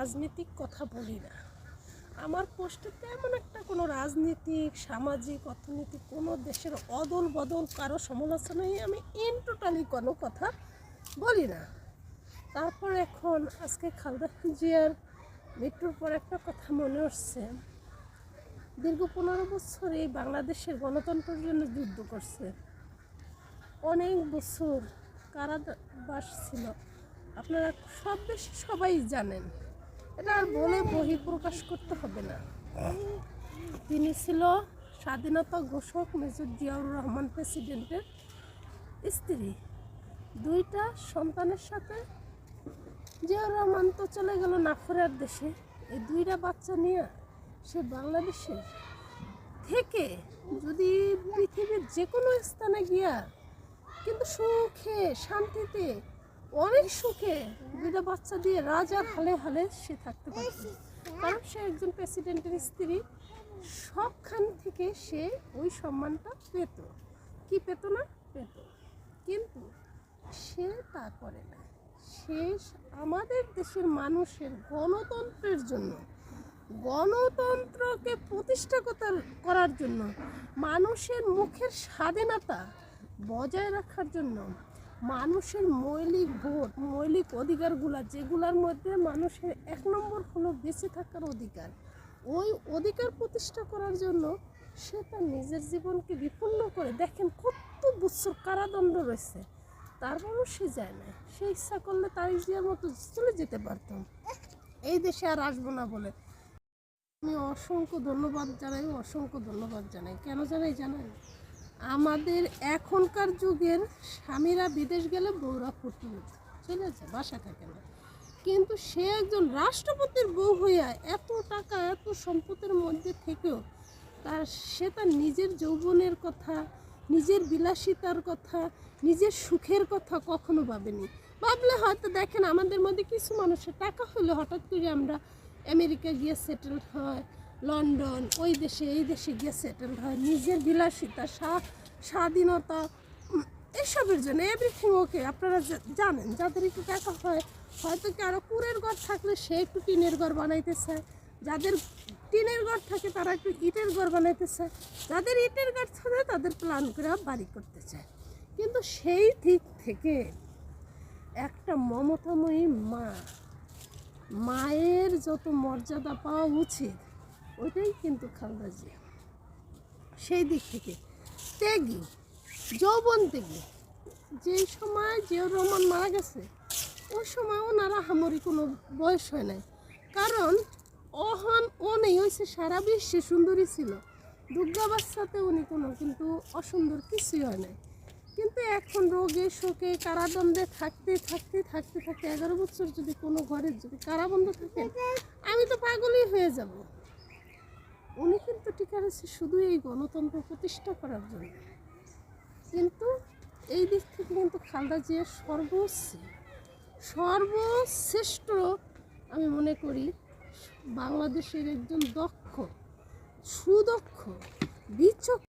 রাজনৈতিক কথা বলি না। আমার পোস্টে তেমন একটা কোনো রাজনীতিক, সামাজিক, অর্থনৈতিক কোনো দেশের অদল বদল কারও সমালোচনায় আমি ইন টোটালি কোনো কথা বলি না। তারপর এখন আজকে খালদা জিয়ার মৃত্যুর পর একটা কথা মনে হচ্ছে দীর্ঘ পনেরো বছর এই বাংলাদেশের গণতন্ত্রের জন্য যুদ্ধ করছে। অনেক বছর কারাবাস ছিল। আপনারা সব বেশি সবাই জানেন। এটা আর বলে বহি প্রকাশ করতে হবে না। তিনি ছিল স্বাধীনতা ঘোষক মেজর জিয়াউর রহমান প্রেসিডেন্টের স্ত্রী। দুইটা সন্তানের সাথে জিয়াউর রহমান তো চলে গেল নাফরার দেশে। এই দুইটা বাচ্চা নিয়ে সে বাংলাদেশের থেকে যদি পৃথিবীর যে কোনো স্থানে গিয়া কিন্তু সুখে, শান্তিতে অনেক সুখে দুইটা বাচ্চা দিয়ে রাজার হালে হালে সে থাকতে পারত। কারণ সে একজন প্রেসিডেন্টের স্ত্রী, সবখান থেকে সে ওই সম্মানটা পেত। কি পেত না? পেত। কিন্তু সে তা করে না। সে আমাদের দেশের মানুষের গণতন্ত্রের জন্য, গণতন্ত্রকে প্রতিষ্ঠা করার জন্য, মানুষের মুখের স্বাধীনতা বজায় রাখার জন্য মানুষের মৌলিক ভোট, মৌলিক অধিকারগুলা যেগুলোর মধ্যে মানুষের এক নম্বর হলো বেঁচে থাকার অধিকার। ওই অধিকার প্রতিষ্ঠা করার জন্য সে তার নিজের জীবনকে বিপন্ন করে। দেখেন কত বছর কারাদণ্ড রয়েছে। তারপরও সে যায় না। সে ইচ্ছা করলে তার জিয়ার মতো চলে যেতে পারতাম এই দেশে আর আসব না বলে। আমি অসংখ্য ধন্যবাদ জানাই, অসংখ্য ধন্যবাদ জানাই। কেন জানাই জানাই আমাদের এখনকার যুগের স্বামীরা বিদেশ গেলে ফুর্তি উঠে চলে যায়, বাসা থাকে না। কিন্তু সে একজন রাষ্ট্রপতির বউ হইয়া এত টাকা, এত সম্পদের মধ্যে থেকেও তার, সে তার নিজের যৌবনের কথা, নিজের বিলাসিতার কথা, নিজের সুখের কথা কখনো ভাবেনি। ভাবলে হয়তো দেখেন আমাদের মধ্যে কিছু মানুষের টাকা হলে হঠাৎ করে আমরা আমেরিকা গিয়ে সেটেল হয় লন্ডন, ওই দেশে, এই দেশে গিয়ে সেটেল হয়। নিজের বিলাসিতা স্বা- স্বাধীনতা এসবের জন্য এভরিথিং ওকে আপনারা জানেন, যাদের একটু টাকা হয়, হয়তো কি আরও কুড়ের ঘর থাকলে সে একটু টিনের ঘর বানাইতে চায় যাদের টিনের ঘর থাকে, তারা একটু ইটের ঘর বানাইতে চায় যাদের ইটের ঘর থাকে, তাদের প্ল্যান করে বাড়ি করতে চায়। কিন্তু সেই দিক থেকে একটা মমতাময়ী মা, মায়ের যত মর্যাদা পাওয়া উচিত ওইটাই কিন্তু খালদা জিয়া। সেই দিক থেকে। ত্যাগী, যৌবন ত্যাগী। যেই সময় জিয়াউর রহমান মারা গেছে ওই সময় ওনারা হামরি কোনো বয়স হয় নাই। কারণ অহন ও নেই হয়েছে সারা বিশ্বে সুন্দরী ছিল। দুর্গা বাচ্চাতে উনি কোনো কিন্তু অসুন্দর কিছুই হয় নাই। কিন্তু এখন রোগে, শোকে, কারাদণ্ডে থাকতে থাকতে থাকতে থাকতে এগারো বছর যদি কোনো ঘরে যদি কারাবন্ধ থাকে, আমি তো পাগলই হয়ে যাব। উনি কিন্তু টিকা আছে, শুধু এই গণতন্ত্র প্রতিষ্ঠা করার জন্য। কিন্তু এই দিক থেকে কিন্তু খালদা জিয়া সর্বোচ্চ সর্বশ্রেষ্ঠ আমি মনে করি বাংলাদেশের একজন দক্ষ, সুদক্ষ, বিচক্ষণ